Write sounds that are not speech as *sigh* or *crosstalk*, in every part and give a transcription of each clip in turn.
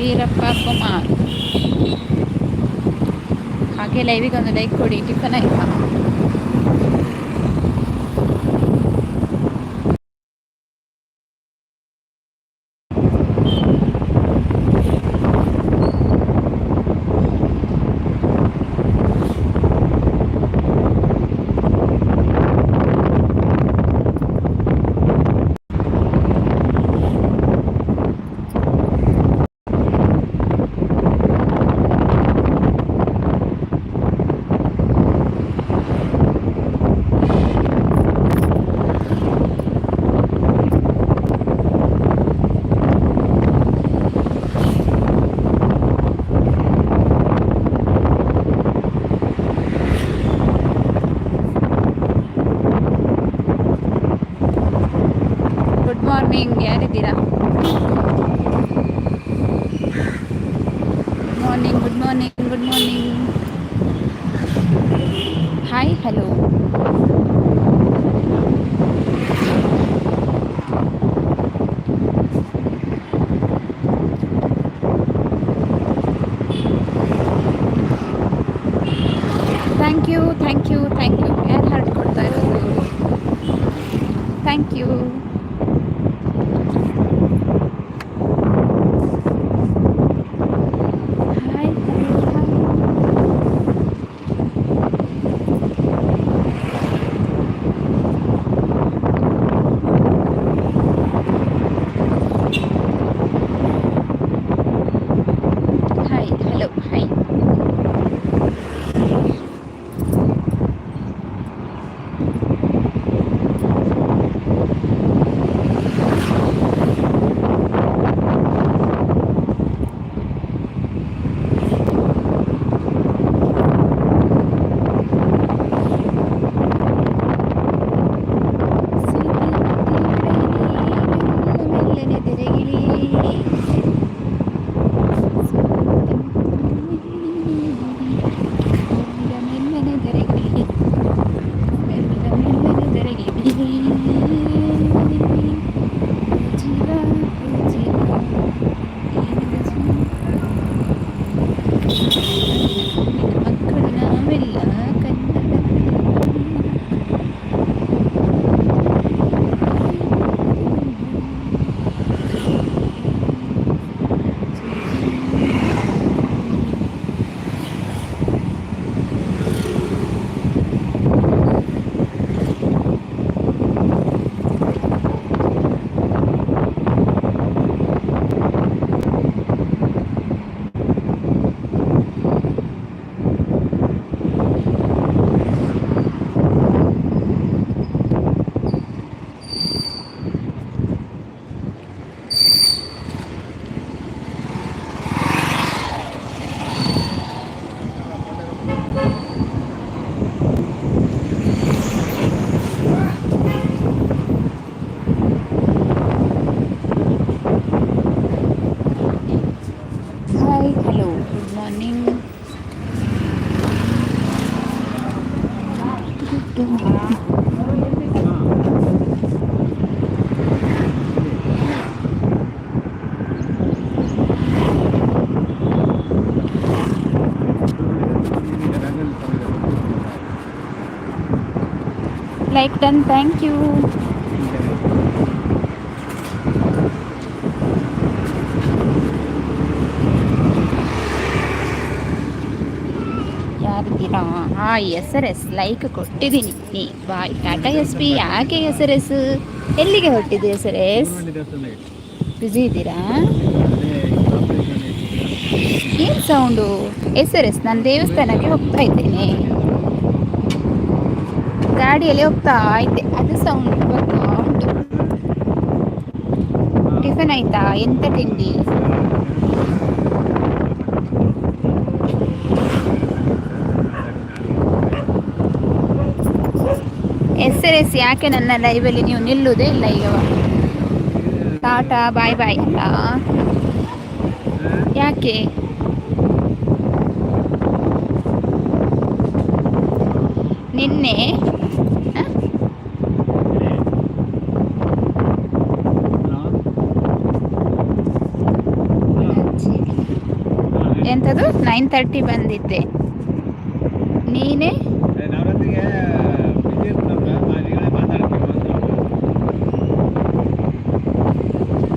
ವೀರಪ್ಪ ಕುಮಾರ್. ಹಾಗೆ ಲೈವಿಗೆ ಒಂದು ಲೈಕ್ ಕೊಡಿ ಟಿಫನ್ ಆಯ್ತಾ good morning ಯಾರಿದ್ದೀರಾ good morning good morning good morning hi hello done thank you ಯಾರಿದ್ದೀರಾ ಹಾ ಎಸ್ ಆರ್ ಎಸ್ ಲೈಕ್ ಕೊಟ್ಟಿದ್ದೀನಿ. Bye. Tata S P ಯಾಕೆ S R S ಎಲ್ಲಿಗೆ ಹೊಟ್ಟಿದೆ ಎಸ್ ಆರ್ ಎಸ್ ಬ್ಯುಸಿ ಇದ್ದೀರಾ? ಏನು ಸೌಂಡು ಎಸ್ ಆರ್ ಎಸ್ ನಾನು ದೇವಸ್ಥಾನಕ್ಕೆ ಹೋಗ್ತಾ ಇದ್ದೇನೆ. ಗಾಡಿಯಲ್ಲಿ ಹೋಗ್ತಾ ಇದ್ದೆ ಅದು ಸೌಂಡ್ ಬರ್ತಾ ಉಂಟು. ಟಿಫನ್ ಆಯ್ತಾ? ಎಂತ ತಿಂಡಿ? ಎಸ್ ಆರ್ ಎಸ್ ಯಾಕೆ ನನ್ನ ಲೈವಲ್ಲಿ ನೀವು ನಿಲ್ಲುವುದೇ ಇಲ್ಲ ಈಗ? ಟಾಟಾ ಬಾಯ್ ಬಾಯ್ ಅಲ್ಲ? ಯಾಕೆ? ನಿನ್ನೆ ಎಂಥದ್ದು ನೈನ್ ತರ್ಟಿ ಬಂದಿದ್ದೆ. ನೀನೇ?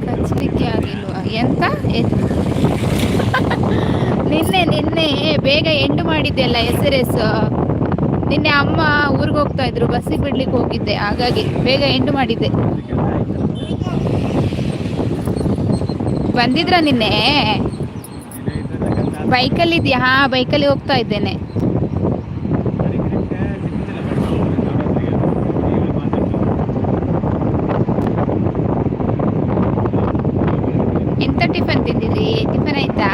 ಕಚ್ಚಲಿಕ್ಕೆ ಆಗಿಲ್ವಾ? ಎಂತ? *laughs* ನಿನ್ನೆ ನಿನ್ನೆ ಬೇಗ ಎಂಡು ಮಾಡಿದ್ದೆಲ್ಲ ಎಸ್ ಎರ್ ಎಸ್ ನಿನ್ನೆ ಅಮ್ಮ ಊರಿಗೆ ಹೋಗ್ತಾ ಇದ್ರು ಬಸ್ಸಿಗೆ ಬಿಡ್ಲಿಕ್ಕೆ ಹೋಗಿದ್ದೆ. ಹಾಗಾಗಿ ಬೇಗ ಎಂಡು ಮಾಡಿದ್ದೆ. ಬಂದಿದ್ರ ನಿನ್ನೆ? ಬೈಕಲ್ಲಿ ಇದೆಯಾ? ಹಾ ಬೈಕಲ್ಲಿ ಹೋಗ್ತಾ ಇದ್ದೇನೆ ಎಂತ ಟಿಫನ್ ತಿಂದಿದ್ರಿ ಟಿಫನ್ ಆಯ್ತಾ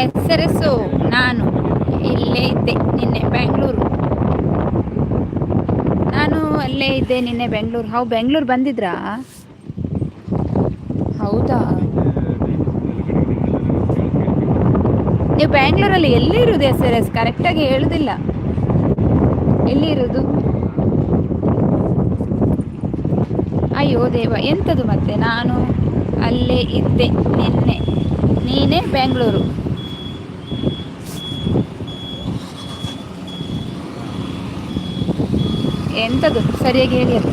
ಎಸ್ ಆರ್ ಎಸ್ ನಾನು ಇಲ್ಲೇ ಇದ್ದೆ ನಿನ್ನೆ ಬೆಂಗಳೂರು ನಾನು ಅಲ್ಲೇ ಇದ್ದೆ ನಿನ್ನೆ ಬೆಂಗಳೂರು. ಹೌ, ಬೆಂಗಳೂರು ಬಂದಿದ್ರಾ? ಹೌದಾ? ನೀವು ಬ್ಯಾಂಗ್ಳೂರಲ್ಲಿ ಎಲ್ಲಿ ಇರೋದು ಎಸ್ ಆರ್ ಎಸ್? ಕರೆಕ್ಟಾಗಿ ಹೇಳುದಿಲ್ಲ. ಎಲ್ಲಿ ಇರೋದು? ಅಯ್ಯೋ ದೇವ ಎಂಥದ್ದು ಮತ್ತೆ? ನಾನು ಅಲ್ಲೇ ಇದ್ದೆ ನಿನ್ನೆ. ನೀನೇ ಬೆಂಗಳೂರು. ಎಂಥದ್ದು ಸರಿಯಾಗಿ ಹೇಳಿ ಅದು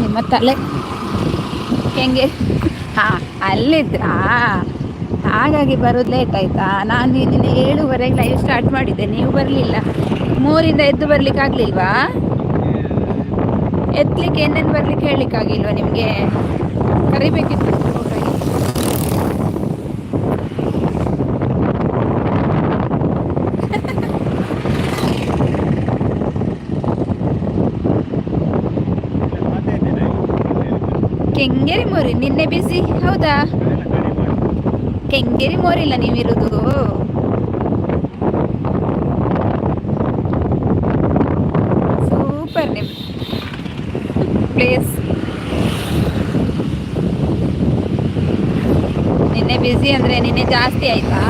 ನಿಮ್ಮ ತಲೆ. ಹೆಂಗೆ? ಹಾಂ ಅಲ್ಲಿದ್ರಾ. ಹಾಗಾಗಿ ಬರೋದು ಲೇಟ್ ಆಯ್ತಾ? ನಾನು ನಿನ್ನೆ ಏಳುವರೆಗೆ ಲೈವ್ ಸ್ಟಾರ್ಟ್ ಮಾಡಿದ್ದೆ. ನೀವು ಬರಲಿಲ್ಲ. ಮೂರಿಂದ ಎದ್ದು ಬರ್ಲಿಕ್ಕೆ ಆಗಲಿಲ್ವಾ? ಎತ್ತಲಿಕ್ಕೆ ಏನೇನು ಬರ್ಲಿಕ್ಕೆ ಹೇಳಲಿಕ್ಕಾಗಿಲ್ವಾ ನಿಮಗೆ? ಕರಿಬೇಕಿತ್ತು. ಕೆಂಗೇರಿ ಮೋರಿ, ನಿನ್ನೆ ಬಿಸಿ ಹೌದಾ? ಕೆಂಗೇರಿ ಮೋರಿಲ್ಲ ನೀವಿರೋದು. ಸೂಪರ್ ನಿಮ್ ಪ್ಲೇಸ್ ನಿನ್ನೆ ಬಿಸಿ ಅಂದ್ರೆ ನಿನ್ನೆ ಜಾಸ್ತಿ ಆಯ್ತಾ?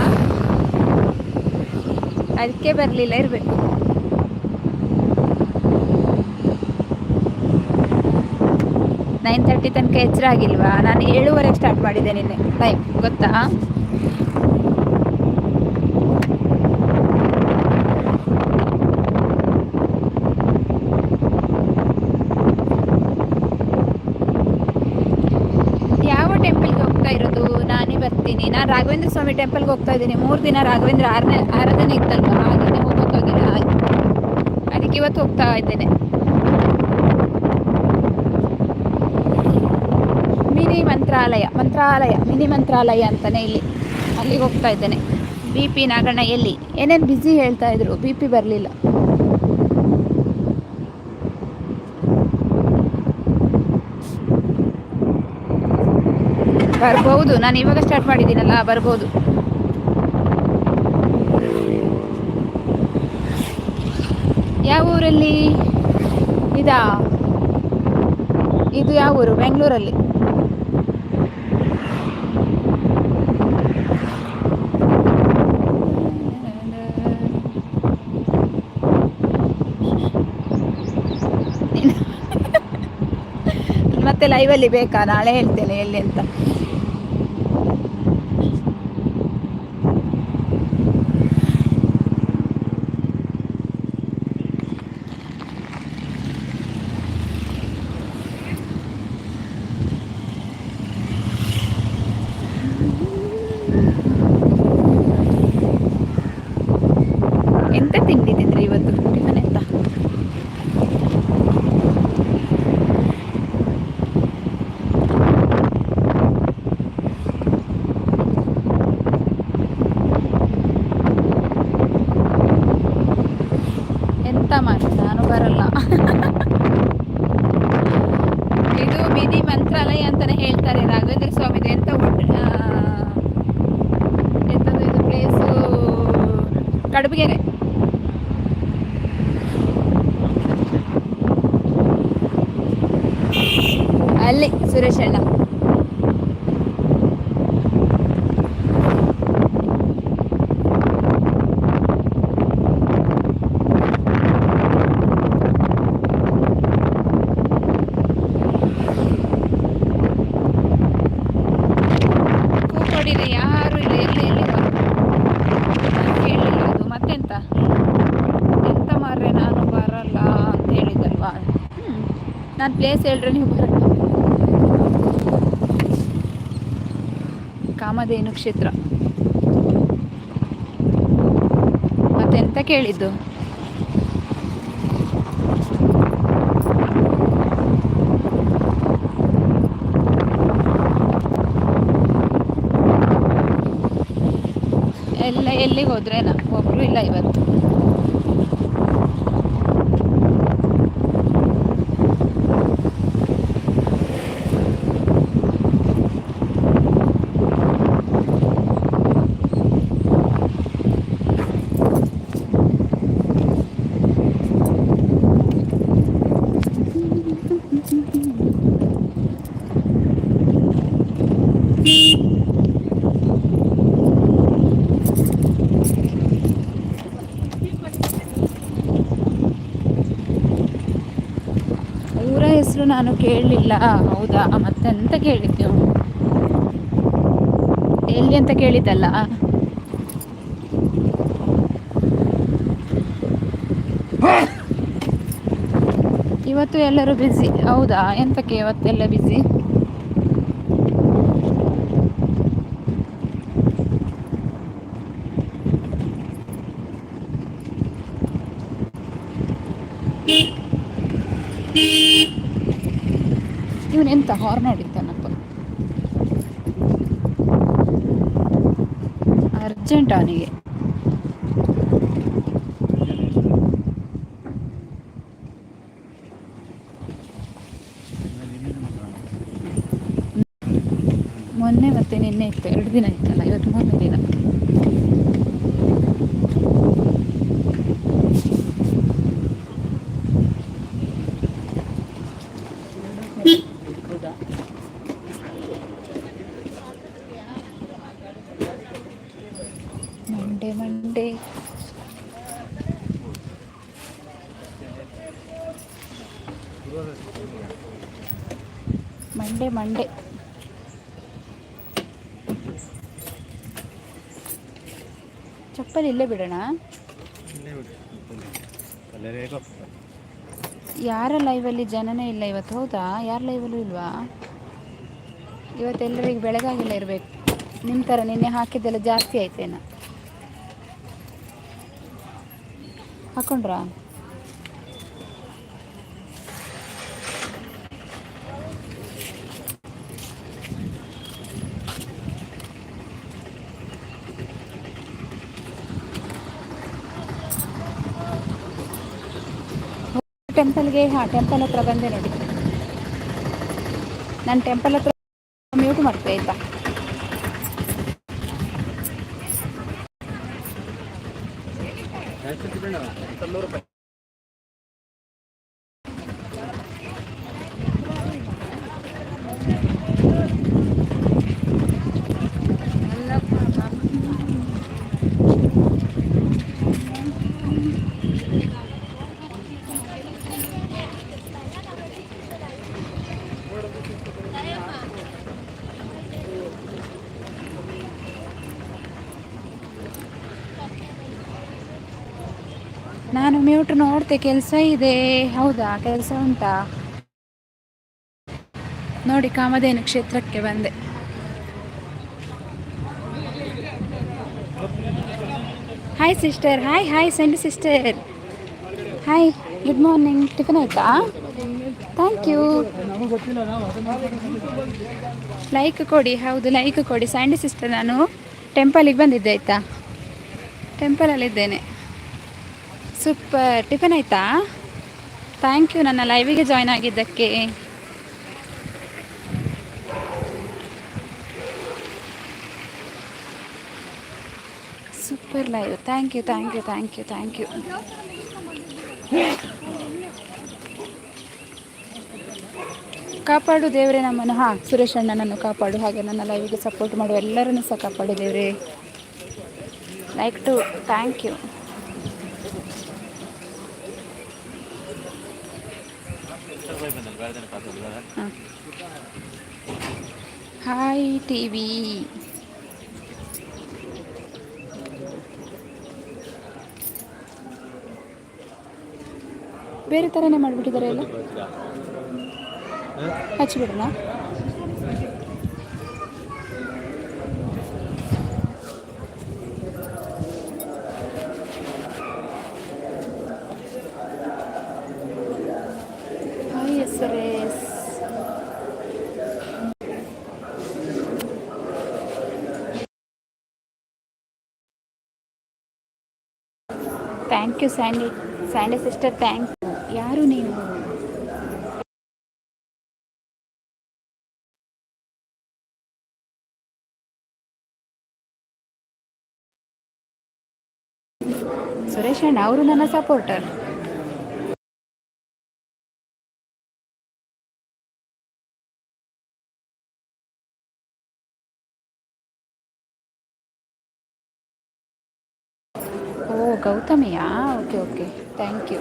ಅದಕ್ಕೆ ಬರಲಿಲ್ಲ ಇರಬೇಕು. ನೈನ್ ತರ್ಟಿ ತನಕ ಎಚ್ಚರ ಆಗಿಲ್ವಾ? ನಾನು ಏಳುವರೆಗೆ ಸ್ಟಾರ್ಟ್ ಮಾಡಿದ್ದೆ ನಿನ್ನೆ. ಲೈವ್ ಗೊತ್ತಾ? ಯಾವ ಟೆಂಪಲ್ಗೆ ಹೋಗ್ತಾ ಇರೋದು? ನಾನೇ ಬರ್ತೀನಿ. ನಾನು ರಾಘವೇಂದ್ರ ಸ್ವಾಮಿ ಟೆಂಪಲ್ಗೆ ಹೋಗ್ತಾ ಇದ್ದೀನಿ. ಮೂರು ದಿನ ರಾಘವೇಂದ್ರ ಆರನೇ ಆರಾಧನೆ ಇತ್ತಲ್ವಾ? ಹಾಗೆ ಹೋಗೋಕ್ಕಾಗಿಲ್ಲ. ಅದಕ್ಕೆ ಇವತ್ತು ಹೋಗ್ತಾ ಇದ್ದೇನೆ ಮಿನಿ ಮಂತ್ರಾಲಯ ಮಂತ್ರಾಲಯ, ಮಿನಿ ಮಂತ್ರಾಲಯ ಅಂತಾನೆ ಇಲ್ಲಿ ಅಲ್ಲಿಗೆ ಹೋಗ್ತಾ ಇದ್ದೇನೆ. ಬಿ ಪಿ ನಾಗಣ್ಣ ಎಲ್ಲಿ ಏನೇನು ಬ್ಯುಸಿ ಹೇಳ್ತಾ ಇದ್ರು? ಬಿ ಪಿ ಬರಲಿಲ್ಲ. ಬರ್ಬೋದು. ನಾನು ಇವಾಗ ಸ್ಟಾರ್ಟ್ ಮಾಡಿದ್ದೀನಲ್ಲ, ಬರ್ಬೋದು. ಯಾವ ಊರಲ್ಲಿ? ಇದಾ? ಇದು ಯಾವ ಊರು? ಬೆಂಗಳೂರಲ್ಲಿ. ಮತ್ತೆ ಲೈವಲ್ಲಿ ಬೇಕಾ? ನಾಳೆ ಹೇಳ್ತೇನೆ ಎಲ್ಲಿ ಅಂತ ಎಂತ ತಿಂಡಿ ತಿಂದ್ರಿ ಇವತ್ತು ಟಿಫನ್ ಎಂತ ಎಂತ ಮಾಡಿ ನಾನು ಬರಲ್ಲ ಇದು ಮಿನಿ ಮಂತ್ರಾಲಯ ಅಂತಾನೆ ಹೇಳ್ತಾರೆ ರಾಘವೇಂದ್ರ ಸ್ವಾಮಿದು ಎಂತ ಉಂಟು ಆ, ಎಂತದು ಇದು ಪ್ಲೇಸು ಕಡುಬಗೆರೆ ಅಲ್ಲಿ ಸುರೇಶ್ ಅಣ್ಣ ನಾನು ಪ್ಲೇಸ್ ಹೇಳ್ರೆ ನೀವು ಬರ ಕಾಮಧೇನು ಕ್ಷೇತ್ರ. ಮತ್ತೆಂತ ಕೇಳಿದ್ದು? ಎಲ್ಲ ಎಲ್ಲಿಗೆ ಹೋದ್ರೇನ? ಒಬ್ರು ಇಲ್ಲ ಇವತ್ತು ಊರ ಹೆಸರು ನಾನು ಕೇಳಲಿಲ್ಲ. ಹೌದಾ? ಮತ್ತೆ ಅಂತ ಕೇಳಿದ್ದು? ಎಲ್ಲಿ ಅಂತ ಕೇಳಿದ್ದಲ್ಲ. ಇವತ್ತು ಎಲ್ಲರೂ ಬ್ಯುಸಿ ಹೌದಾ? ಎಂತಕ್ಕೆ ಇವತ್ತೆಲ್ಲ ಬ್ಯುಸಿ ಇವನೆಂತ ಹಾರ್ನ್ ಹೊಡಿತಾನಪ್ಪ ಅರ್ಜೆಂಟ್ ಅವನಿಗೆ ಮೊನ್ನೆ ಮತ್ತೆ ನಿನ್ನೆ ಇತ್ತು ಎರಡು ದಿನ ಇತ್ತಲ್ಲ ಇವತ್ತು ಮೂರನೇ ದಿನ ಮಂಡೆ ಮಂಡೆ ಮಂಡೆ ಮಂಡೆ ಚಪ್ಪಲಿ ಇಲ್ಲೇ ಬಿಡೋಣ ಯಾರ ಲೈವಲ್ಲಿ ಜನನೇ ಇಲ್ಲ ಇವತ್ತು ಹೌದಾ? ಯಾರ ಲೈವಲ್ಲೂ ಇಲ್ವಾ? ಇವತ್ತೆಲ್ಲರಿಗೆ ಬೆಳಗಾಗಿಲ್ಲ ಇರಬೇಕು. ನಿಮ್ಮ ಥರ ನಿನ್ನೆ ಹಾಕಿದ್ದೆಲ್ಲ ಜಾಸ್ತಿ ಆಯ್ತೇನ. ಹಾಕೊಂಡ್ರಾ? ಟೆಂಪಲ್ಗೆ ಹಾಂ ಟೆಂಪಲ್ ಹತ್ರ ಬಂದೆ ನೋಡಿ. ನಾನು ಟೆಂಪಲ್ ಹತ್ರ ಮ್ಯೂಟ್ ಮಾಡ್ತೆ ಆಯಿತಾ? ನಾನು ಮ್ಯೂಟ್ ನೋಡ್ತೆ ಕೆಲಸ ಇದೆ. ಹೌದಾ? ಕೆಲಸ ಉಂಟಾ? ನೋಡಿ ಕಾಮಧೇನು ಕ್ಷೇತ್ರಕ್ಕೆ ಬಂದೆ. Hi sister hi hi Sandy sister hi good morning tiffin ಆಯ್ತಾ? ಥ್ಯಾಂಕ್ ಯು ಲೈಕ್ ಕೊಡಿ. ಹೌದು ಲೈಕ್ ಕೊಡಿ. ಸ್ಯಾಂಡಿ ಸಿಸ್ಟರ್ ನಾನು ಟೆಂಪಲಿಗೆ ಬಂದಿದ್ದೆ, ಆಯಿತಾ? ಟೆಂಪಲಲ್ಲಿದ್ದೇನೆ ಸೂಪರ್. ಟಿಫನ್ ಆಯಿತಾ? ಥ್ಯಾಂಕ್ ಯು ನನ್ನ ಲೈವಿಗೆ ಜಾಯ್ನ್ ಆಗಿದ್ದಕ್ಕೆ. Super live thank you thank you thank you thank you ಕಾಪಾಡು ದೇವರೇ ನಮ್ಮನ್ನು. ಹಾಂ, ಸುರೇಶ್ ಅಣ್ಣನನ್ನು ಕಾಪಾಡು. ಹಾಗೆ ನನ್ನ ಲೈವಿಗೆ ಸಪೋರ್ಟ್ ಮಾಡುವ ಎಲ್ಲರನ್ನು ಸಹ ಕಾಪಾಡು ದೇವರೇ. Like to thank you hi T V ಬೇರೆ ಥರನೇ ಮಾಡಿಬಿಟ್ಟಿದ್ದಾರೆ ಎಲ್ಲ? ಹಚ್ಚಿಬಿಡೋಣ hi yes sir yes thank you Sandy Sandy sister thank you ಯಾರು ನೀವು ಸುರೇಶ್ ಅಣ್ಣ ಅವರು ನನ್ನ supporter ಗೌತಮಿಯಾ? Okay okay thank you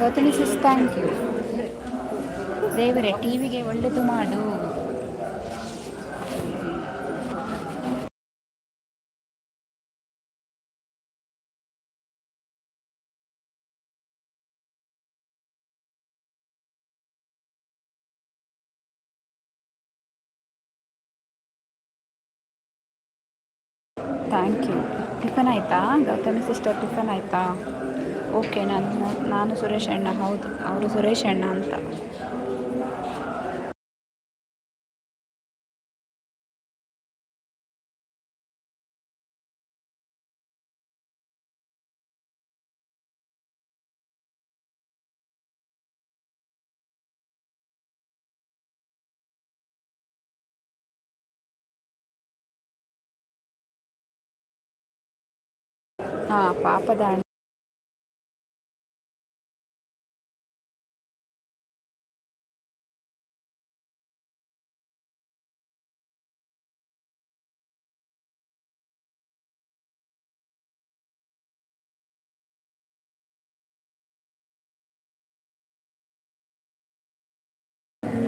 Gautami sis thank you ದೇವರೇ ಟಿವಿಗೆ ಒಳ್ಳೆಯದು ಮಾಡು. ಥ್ಯಾಂಕ್ ಯು ಟಿಫನ್ ಆಯಿತಾ? ಗೌತಮಿ ಸಿಸ್ಟರ್ ಟಿಫನ್ ಆಯಿತಾ? ಓಕೆ ನಾನು ನಾನು ಸುರೇಶ್ ಅಣ್ಣ, ಹೌದು, ಅವರು ಸುರೇಶ್ ಅಣ್ಣ ಅಂತ. ಹಾಂ ಪಾಪದ ಅಣ್ಣ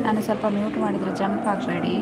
ನಾನು ಸ್ವಲ್ಪ ಮ್ಯೂಟ್ ಮಾಡಿದರೆ ಜಂಪ್ ಆಗಬೇಡಿ.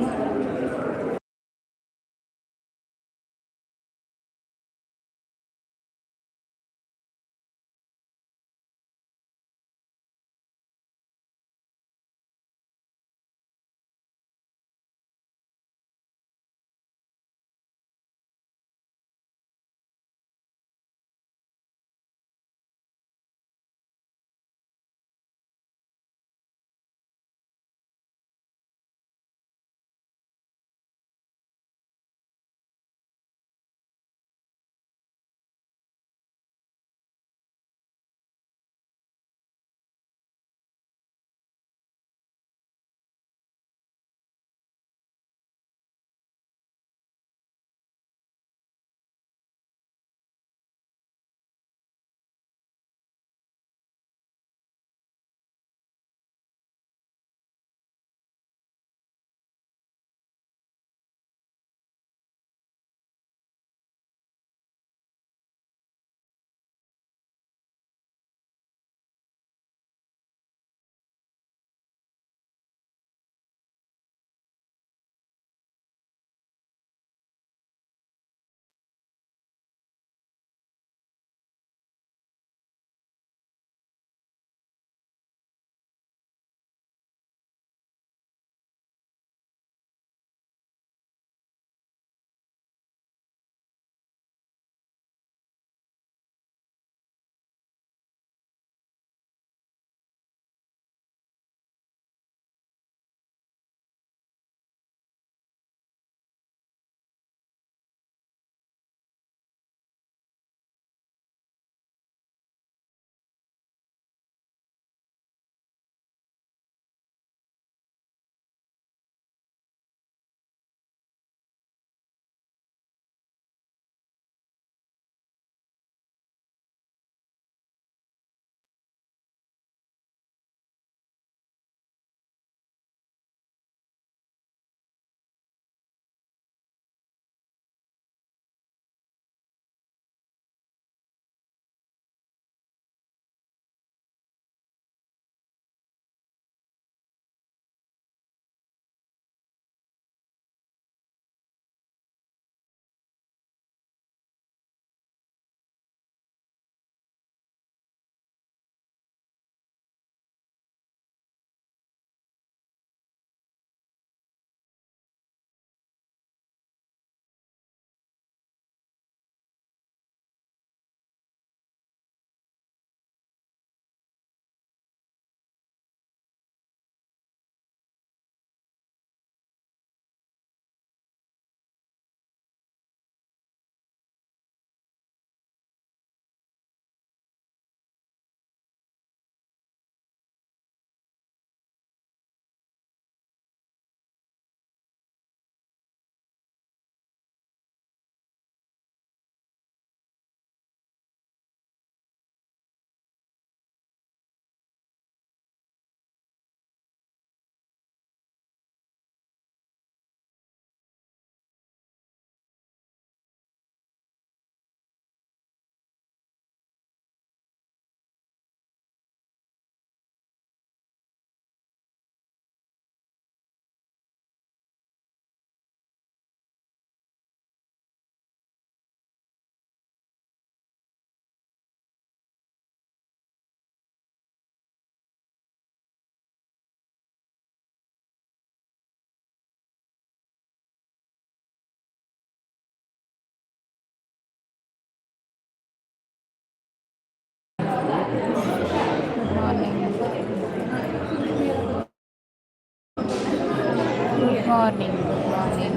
Morning good morning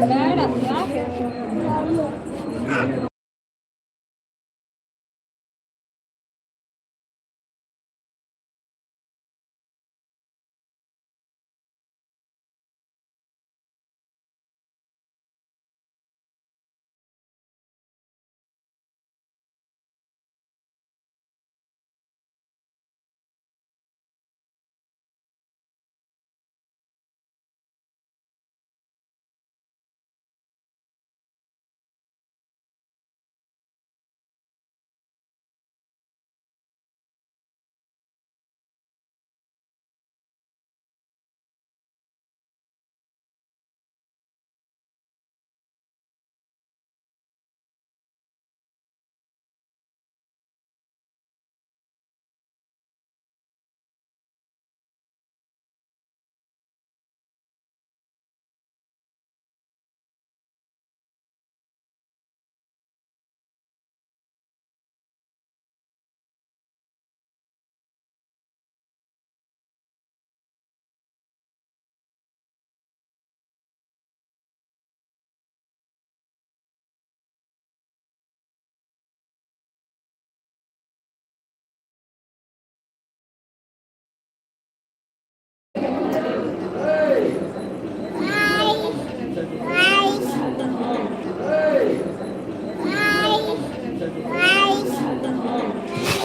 Gracias.